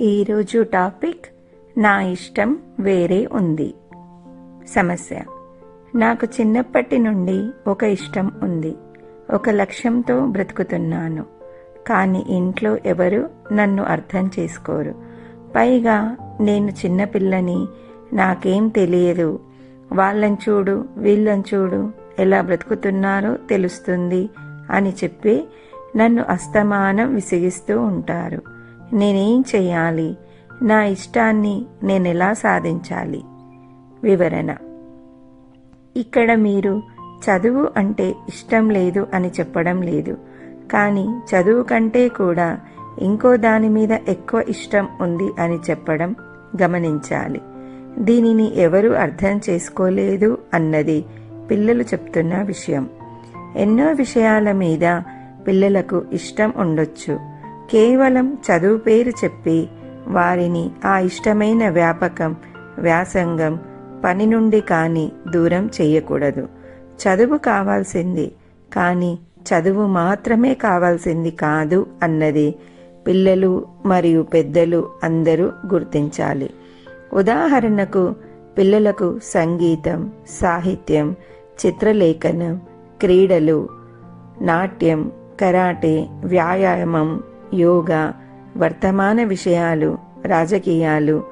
ఈరోజు టాపిక్ నా ఇష్టం వేరే ఉంది. సమస్య. నాకు చిన్నప్పటి నుండి ఒక ఇష్టం ఉంది. ఒక లక్ష్యంతో బ్రతుకుతున్నాను. కానీ ఇంట్లో ఎవరు నన్ను అర్థం చేసుకోరు. పైగా నేను చిన్నపిల్లని నాకేం తెలియదు. వాళ్ళని చూడు వీళ్ళని చూడు ఎలా బ్రతుకుతున్నారో తెలుస్తుంది అని చెప్పి నన్ను అస్తమానం విసిగిస్తూ ఉంటారు. నేనేం చేయాలి నా ఇష్టాన్ని నేను ఎలా సాధించాలి? వివరణ. ఇక్కడ మీరు చదువు అంటే ఇష్టం లేదు అని చెప్పడం లేదు. కానీ చదువు కంటే కూడా ఇంకో దాని మీద ఎక్కువ ఇష్టం ఉంది అని చెప్పడం గమనించాలి. దీనిని ఎవరు అర్థం చేసుకోలేదు అన్నది పిల్లలు చెప్తున్న విషయం. ఎన్నో విషయాల మీద పిల్లలకు ఇష్టం ఉండొచ్చు. కేవలం చదువు పేరు చెప్పి వారిని ఆ ఇష్టమైన వ్యాపకం వ్యాసంగం పని నుండి కానీ దూరం చేయకూడదు. చదువు కావాల్సింది కానీ చదువు మాత్రమే కావాల్సింది కాదు అన్నది పిల్లలు మరియు పెద్దలు అందరూ గుర్తించాలి. ఉదాహరణకు పిల్లలకు సంగీతం సాహిత్యం చిత్రలేఖనం క్రీడలు నాట్యం కరాటే వ్యాయామం యోగా వర్తమాన విషయాలు రాజకీయాలు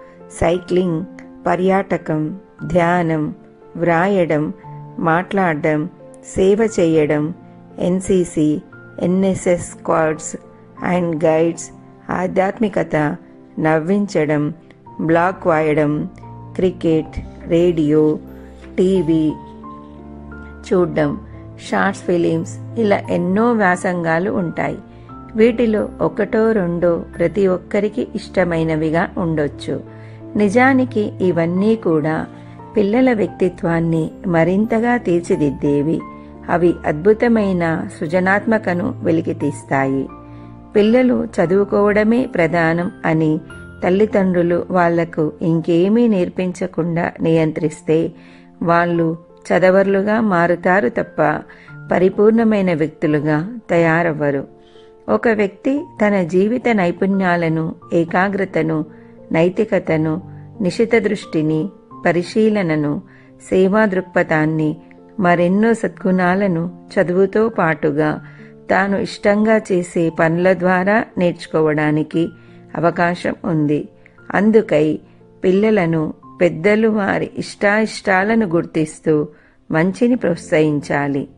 సైక్లింగ్ పర్యాటకం ధ్యానం వ్రాయడం మాట్లాడడం సేవ చేయడం NCC NSS squads and guides ఆధ్యాత్మికత నవ్వించడం బ్లాక్ వాయడం cricket radio TV shorts films films ఇలా ఎన్నో వ్యాసంగాలు ఉంటాయి. వీటిలో ఒకటో రెండో ప్రతి ఒక్కరికి ఇష్టమైనవిగా ఉండొచ్చు. నిజానికి ఇవన్నీ కూడా పిల్లల వ్యక్తిత్వాన్ని మరింతగా తీర్చిదిద్దేవి. అవి అద్భుతమైన సృజనాత్మకను వెలికితీస్తాయి. పిల్లలు చదువుకోవడమే ప్రధానం అని తల్లిదండ్రులు వాళ్ళకు ఇంకేమీ నేర్పించకుండా నియంత్రిస్తే వాళ్ళు చదవర్లుగా మారుతారు తప్ప పరిపూర్ణమైన వ్యక్తులుగా తయారవ్వరు. ఒక వ్యక్తి తన జీవిత నైపుణ్యాలను ఏకాగ్రతను నైతికతను నిశిత దృష్టిని పరిశీలనను సేవా దృక్పథాన్ని మరెన్నో సద్గుణాలను చదువుతో పాటుగా తాను ఇష్టంగా చేసే పనుల ద్వారా నేర్చుకోవడానికి అవకాశం ఉంది. అందుకై పిల్లలను పెద్దలు వారి ఇష్టాయిష్టాలను గుర్తిస్తూ మంచిని ప్రోత్సహించాలి.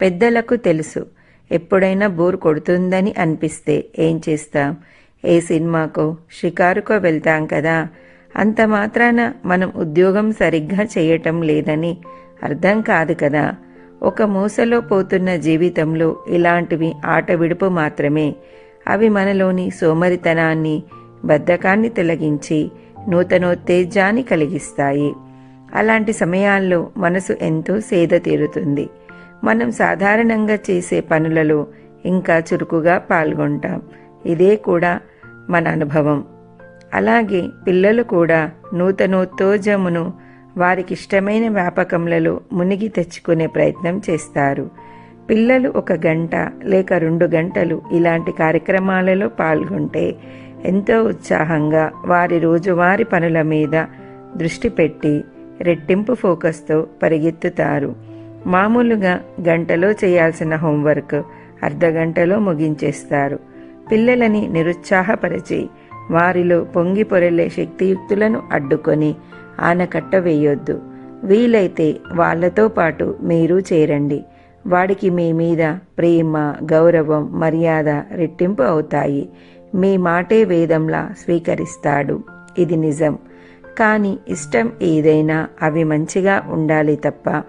పెద్దలకు తెలుసు ఎప్పుడైనా బోర్ కొడుతుందని అనిపిస్తే ఏం చేస్తాం? ఏ సినిమాకో షికారుకో వెళ్తాం కదా. అంత మాత్రాన మనం ఉద్యోగం సరిగ్గా చేయటం లేదని అర్థం కాదు కదా. ఒక మూసలో పోతున్న జీవితంలో ఇలాంటివి ఆట విడుపు మాత్రమే. అవి మనలోని సోమరితనాన్ని బద్ధకాన్ని తొలగించి నూతనోత్తేజాన్ని కలిగిస్తాయి. అలాంటి సమయాల్లో మనసు ఎంతో సేద తీరుతుంది. మనం సాధారణంగా చేసే పనులలో ఇంకా చురుకుగా పాల్గొంటాం. ఇదే కూడా మన అనుభవం. అలాగే పిల్లలు కూడా నూతనోత్తోజమును వారికి ఇష్టమైన వ్యాపకములలో మునిగి తెచ్చుకునే ప్రయత్నం చేస్తారు. పిల్లలు ఒక గంట లేక రెండు గంటలు ఇలాంటి కార్యక్రమాలలో పాల్గొంటే ఎంతో ఉత్సాహంగా వారి రోజువారి పనుల మీద దృష్టి పెట్టి రెట్టింపు ఫోకస్తో పరిగెత్తుతారు. మామూలుగా గంటలో చేయాల్సిన హోంవర్క్ అర్ధగంటలో ముగించేస్తారు. పిల్లలని నిరుత్సాహపరిచి వారిలో పొంగి పొరలే శక్తియుక్తులను అడ్డుకొని ఆనకట్ట వేయొద్దు. వీలైతే వాళ్ళతో పాటు మీరు చేరండి. వాడికి మీ మీద ప్రేమ గౌరవం మర్యాద రెట్టింపు అవుతాయి. మీ మాటే వేదంలా స్వీకరిస్తాడు. ఇది నిజం. కానీ ఇష్టం ఏదైనా అవి మంచిగా ఉండాలి తప్ప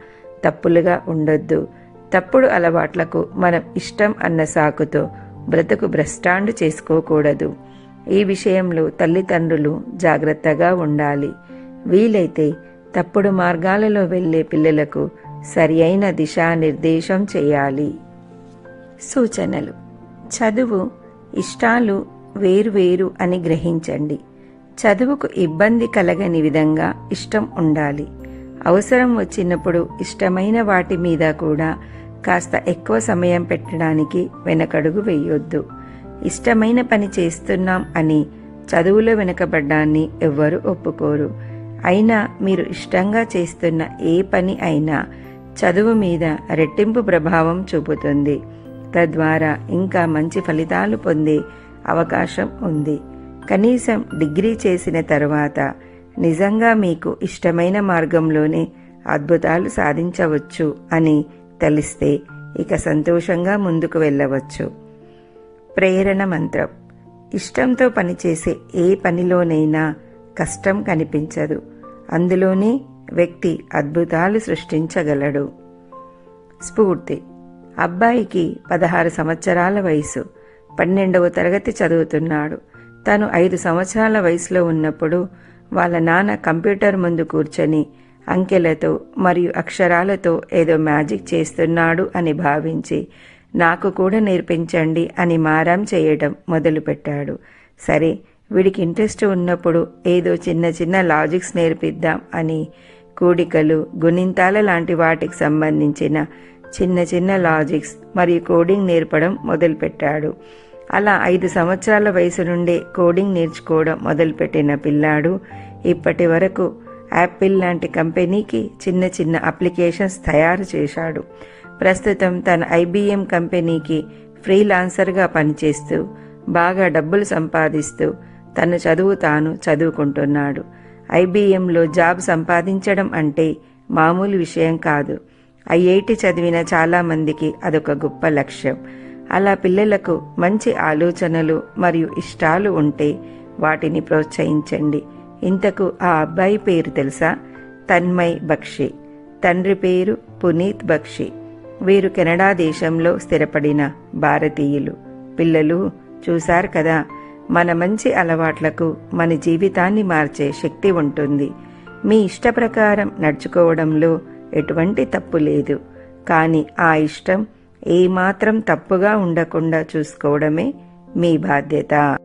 తప్పులుగా ఉండొద్దు. తప్పుడు అలవాట్లకు మనం ఇష్టం అన్న సాకుతో బ్రతుకు భ్రష్టాండు చేసుకోకూడదు. ఈ విషయంలో తల్లిదండ్రులు జాగ్రత్తగా ఉండాలి. వీలైతే తప్పుడు మార్గాలలో వెళ్ళే పిల్లలకు సరి అయిన దిశానిర్దేశం చేయాలి. సూచనలు. చదువు ఇష్టాలు వేరువేరు అని గ్రహించండి. చదువుకు ఇబ్బంది కలగని విధంగా ఇష్టం ఉండాలి. అవసరం వచ్చినప్పుడు ఇష్టమైన వాటి మీద కూడా కాస్త ఎక్కువ సమయం పెట్టడానికి వెనకడుగు వేయొద్దు. ఇష్టమైన పని చేస్తున్నాం అని చదువులో వెనుకబడ్డాన్ని ఎవ్వరూ ఒప్పుకోరు. అయినా మీరు ఇష్టంగా చేస్తున్న ఏ పని అయినా చదువు మీద రెట్టింపు ప్రభావం చూపుతుంది. తద్వారా ఇంకా మంచి ఫలితాలు పొందే అవకాశం ఉంది. కనీసం డిగ్రీ చేసిన తర్వాత నిజంగా మీకు ఇష్టమైన మార్గంలోనే అద్భుతాలు సాధించవచ్చు అని తెలిస్తే ఇక సంతోషంగా ముందుకు వెళ్ళవచ్చు. ప్రేరణ మంత్రం. ఇష్టంతో పనిచేసే ఏ పనిలోనైనా కష్టం కనిపించదు. అందులోనే వ్యక్తి అద్భుతాలు సృష్టించగలడు. స్ఫూర్తి. అబ్బాయికి పదహారు సంవత్సరాల వయసు. పన్నెండవ తరగతి చదువుతున్నాడు. తను ఐదు సంవత్సరాల వయసులో ఉన్నప్పుడు వాళ్ళ నాన్న కంప్యూటర్ ముందు కూర్చొని అంకెలతో మరియు అక్షరాలతో ఏదో మ్యాజిక్ చేస్తున్నాడు అని భావించి నాకు కూడా నేర్పించండి అని మారం చేయడం మొదలుపెట్టాడు. సరే వీడికి ఇంట్రెస్ట్ ఉన్నప్పుడు ఏదో చిన్న చిన్న లాజిక్స్ నేర్పిద్దాం అని కూడికలు గుణింతాల లాంటి వాటికి సంబంధించిన చిన్న చిన్న లాజిక్స్ మరియు కోడింగ్ నేర్పడం మొదలుపెట్టాడు. అలా ఐదు సంవత్సరాల వయసు నుండే కోడింగ్ నేర్చుకోవడం మొదలుపెట్టిన పిల్లాడు ఇప్పటి వరకు యాపిల్ లాంటి కంపెనీకి చిన్న చిన్న అప్లికేషన్స్ తయారు చేశాడు. ప్రస్తుతం తన ఐబిఎం కంపెనీకి ఫ్రీలాన్సర్గా పనిచేస్తూ బాగా డబ్బులు సంపాదిస్తూ తను చదువు తాను చదువుకుంటున్నాడు. ఐబిఎంలో జాబ్ సంపాదించడం అంటే మామూలు విషయం కాదు. ఐఐటి చదివిన చాలామందికి అదొక గొప్ప లక్ష్యం. అలా పిల్లలకు మంచి ఆలోచనలు మరియు ఇష్టాలు ఉంటే వాటిని ప్రోత్సహించండి. ఇంతకు ఆ అబ్బాయి పేరు తెలుసా? తన్మయ్ బక్షి. తండ్రి పేరు పునీత్ బక్షి. వీరు కెనడా దేశంలో స్థిరపడిన భారతీయులు. పిల్లలు చూశారు కదా మన మంచి అలవాట్లకు మన జీవితాన్ని మార్చే శక్తి ఉంటుంది. మీ ఇష్ట ప్రకారం నడుచుకోవడంలో ఎటువంటి తప్పు లేదు. కానీ ఆ ఇష్టం ఏమాత్రం తప్పుగా ఉండకుండా చూసుకోవడమే మీ బాధ్యత.